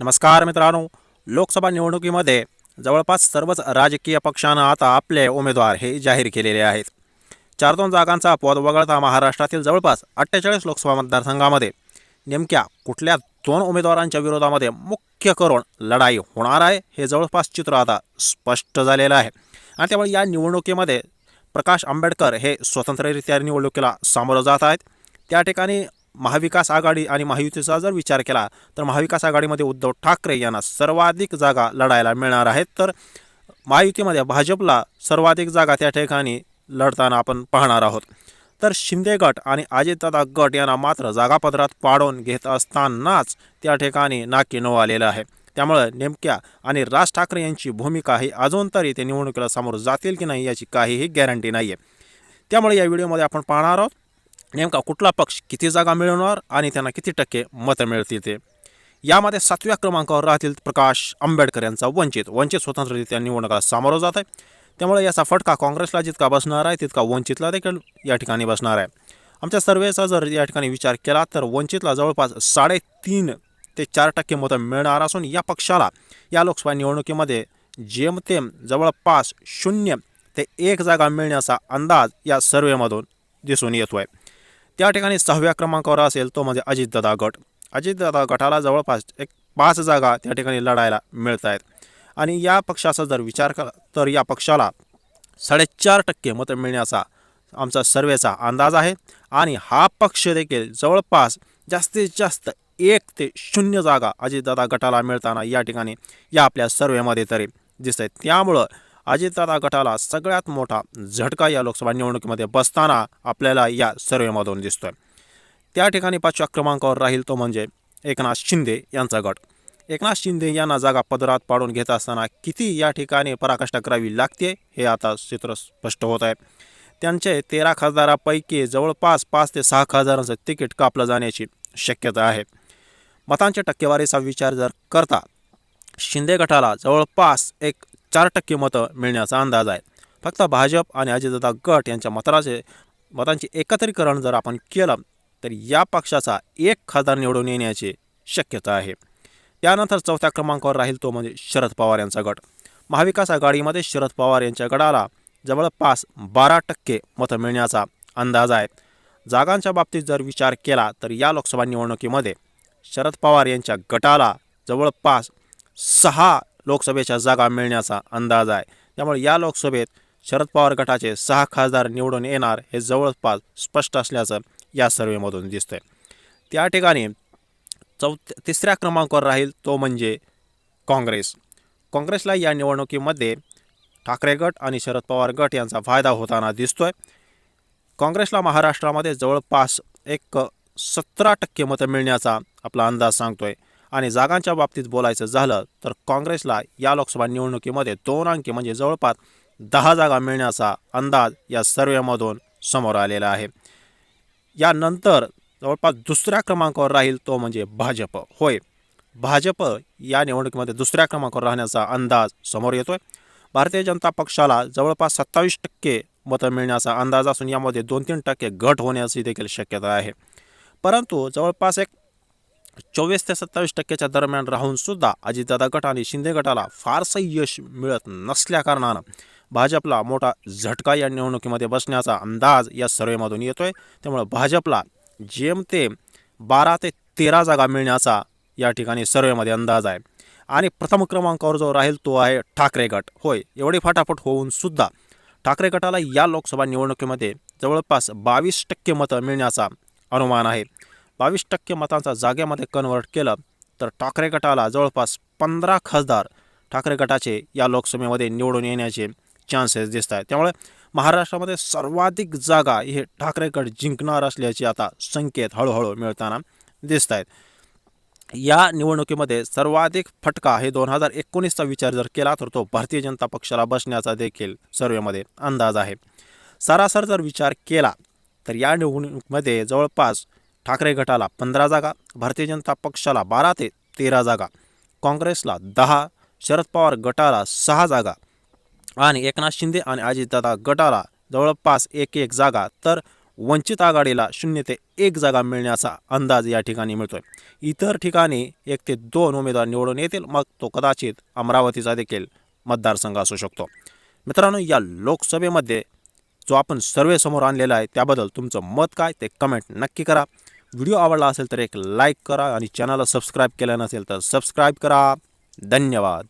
नमस्कार मित्रांनो लोकसभा निवडणुकीमध्ये जवळपास सर्वच राजकीय पक्षानं आता आपले उमेदवार हे जाहीर केलेले आहेत. चार दोन जागांचा पद वगळता महाराष्ट्रातील जवळपास अठ्ठेचाळीस लोकसभा मतदारसंघामध्ये नेमक्या कुठल्या दोन उमेदवारांच्या विरोधामध्ये मुख्य करून लढाई होणार आहे हे जवळपास चित्र आता स्पष्ट झालेलं आहे. आणि त्यामुळे या निवडणुकीमध्ये प्रकाश आंबेडकर हे स्वतंत्ररित्या निवडणुकीला सामोरं जात आहेत. त्या ठिकाणी महाविकास आघाडी आणि महायुतीचा जर विचार केला तर महाविकास आघाडीमध्ये उद्धव ठाकरे यांना सर्वाधिक जागा लढायला मिळणार आहेत. तर महायुतीमध्ये भाजपला सर्वाधिक जागा त्या ठिकाणी लढताना आपण पाहणार आहोत. तर शिंदे गट आणि अजितदादा गट यांना मात्र जागापत्रात पाडून घेत असतानाच त्या ठिकाणी नाकिनव नऊ आलेलं आहे. त्यामुळं नेमक्या आणि राज ठाकरे यांची भूमिका ही अजून तरी ते निवडणुकीला समोर जातील की नाही याची काहीही गॅरंटी नाही आहे त्यामुळे या व्हिडिओमध्ये आपण पाहणार आहोत. नेमका कुठला पक्ष किती जागा मिळवणार आणि त्यांना किती टक्के मतं मिळतील ते? यामध्ये सातव्या क्रमांकावर राहतील प्रकाश आंबेडकर यांचा वंचित. वंचित स्वतंत्ररित्या निवडणुकाला सामोरं जात आहे. त्यामुळे याचा फटका काँग्रेसला जितका बसणार आहे तितका वंचितला देखील या ठिकाणी बसणार आहे. आमच्या सर्वेचा जर या ठिकाणी विचार केला तर वंचितला जवळपास साडेतीन ते चार टक्के मतं मिळणार असून या पक्षाला या लोकसभा निवडणुकीमध्ये जेमतेम जवळपास शून्य ते एक जागा मिळण्याचा अंदाज या सर्वेमधून दिसून येतो आहे त्या ठिकाणी सहाव्या क्रमांकावर असेल तो म्हणजे अजितदादा गट. अजितदादा गटाला जवळपास एक पाच जागा त्या ठिकाणी लढायला मिळत आहेत आणि या पक्षाचा जर विचार केला तर या पक्षाला साडेचार टक्के मतं मिळण्याचा आमचा सर्वेचा अंदाज आहे. आणि हा पक्ष देखील जवळपास जास्तीत जास्त एक ते शून्य जागा अजितदादा गटाला मिळताना या ठिकाणी या आपल्या सर्वेमध्ये तरी दिसत आहेत त्यामुळं अजितदादा गटाला सगळ्यात मोठा झटका या लोकसभा निवडणुकीमध्ये बसताना आपल्याला या सर्वेमधून दिसतोय. त्या ठिकाणी पाचव्या क्रमांकावर राहील तो म्हणजे एकनाथ शिंदे यांचा गट. एकनाथ शिंदे यांना जागा पदरात पाडून घेत असताना किती या ठिकाणी पराकाष्ठा करावी लागते हे आता चित्र स्पष्ट होत आहे. त्यांचे तेरा खासदारापैकी जवळपास पाच ते सहा खासदारांचं तिकीट कापलं जाण्याची शक्यता आहे. मतांच्या टक्केवारीचा विचार जर करता शिंदे गटाला जवळपास एक चार टक्के मतं मिळण्याचा अंदाज आहे. फक्त भाजप आणि अजितदादा गट यांच्या मताचे मतांचे एकत्रीकरण जर आपण केलं तर या पक्षाचा एक खासदार निवडून येण्याची शक्यता आहे. त्यानंतर चौथ्या क्रमांकावर राहील तो म्हणजे शरद पवार यांचा गट. महाविकास आघाडीमध्ये शरद पवार यांच्या गटाला जवळपास बारा टक्के मतं मिळण्याचा अंदाज आहे. जागांच्या बाबतीत जर विचार केला तर या लोकसभा निवडणुकीमध्ये शरद पवार यांच्या गटाला जवळपास सहा लोकसभेच्या जागा मिळण्याचा अंदाज आहे. त्यामुळे या लोकसभेत शरद पवार गटाचे सहा खासदार निवडून येणार हे जवळपास स्पष्ट असल्याचं या सर्वेमधून दिसतंय. त्या ठिकाणी चौथ तिसऱ्या क्रमांकावर राहील तो म्हणजे काँग्रेस. काँग्रेसला या निवडणुकीमध्ये ठाकरे गट आणि शरद पवार गट यांचा फायदा होताना दिसतोय. काँग्रेसला महाराष्ट्रामध्ये जवळपास एक सतरा टक्के मतं मिळण्याचा आपला अंदाज सांगतोय. आणि जागांच्या बाबतीत बोलायचं झालं तर काँग्रेसला या लोकसभा निवडणुकीमध्ये दोन अंकी म्हणजे जवळपास दहा जागा मिळण्याचा अंदाज या सर्वेमधून समोर आलेला आहे. यानंतर जवळपास दुसऱ्या क्रमांकावर राहील तो म्हणजे भाजप. होय भाजप या निवडणुकीमध्ये दुसऱ्या क्रमांकावर राहण्याचा अंदाज समोर येतोय. भारतीय जनता पक्षाला जवळपास सत्तावीस टक्के मतं मिळण्याचा अंदाज असून यामध्ये दोन तीन टक्के घट होण्याची देखील शक्यता आहे. परंतु जवळपास एक चोवीस ते सत्तावीस टक्क्याच्या दरम्यान राहून सुद्धा अजितदादा गट आणि शिंदे गटाला फारसं यश मिळत नसल्याकारणानं भाजपला मोठा झटका या निवडणुकीमध्ये बसण्याचा अंदाज या सर्वेमधून येतोय. त्यामुळे भाजपला जेमतेम बारा ते तेरा जागा मिळण्याचा या ठिकाणी सर्वेमध्ये अंदाज आहे. आणि प्रथम क्रमांकावर जो राहील तो आहे ठाकरे गट. होय एवढी फाटाफट होऊन सुद्धा ठाकरे गटाला या लोकसभा निवडणुकीमध्ये जवळपास बावीस टक्के मतं मिळण्याचा अनुमान आहे. बावीस टक्के मतांचा जागेमध्ये कन्वर्ट केलं तर ठाकरे गटाला जवळपास पंधरा खासदार ठाकरे गटाचे या लोकसभेमध्ये निवडून येण्याचे चान्सेस दिसत आहेत. त्यामुळे महाराष्ट्रामध्ये सर्वाधिक जागा हे ठाकरे गट जिंकणार असल्याचे आता संकेत हळूहळू मिळताना दिसत आहेत. या निवडणुकीमध्ये सर्वाधिक फटका हे दोन हजार एकोणीसचा विचार जर केला तर तो भारतीय जनता पक्षाला बसण्याचा देखील सर्वेमध्ये अंदाज आहे. सरासर जर विचार केला तर या निवडणुकीमध्ये जवळपास ठाकरे गटाला पंधरा जागा भारतीय जनता पक्षाला बारा ते तेरा जागा काँग्रेसला दहा शरद पवार गटाला सहा जागा आणि एकनाथ शिंदे आणि अजितदादा गटाला जवळपास एक एक जागा तर वंचित आघाडीला शून्य ते एक जागा मिळण्याचा अंदाज या ठिकाणी मिळतोय. इतर ठिकाणी एक ते दोन उमेदवार निवडून येतील मग तो कदाचित अमरावतीचा देखील मतदारसंघ असू शकतो. मित्रांनो या लोकसभेमध्ये जो आपण सर्वेसमोर आणलेला आहे त्याबद्दल तुमचं मत काय ते कमेंट नक्की करा. व्हिडिओ आवडला असेल तर एक लाईक करा आणि चॅनलला सबस्क्राईब केलं नसेल तर सबस्क्राईब करा. धन्यवाद.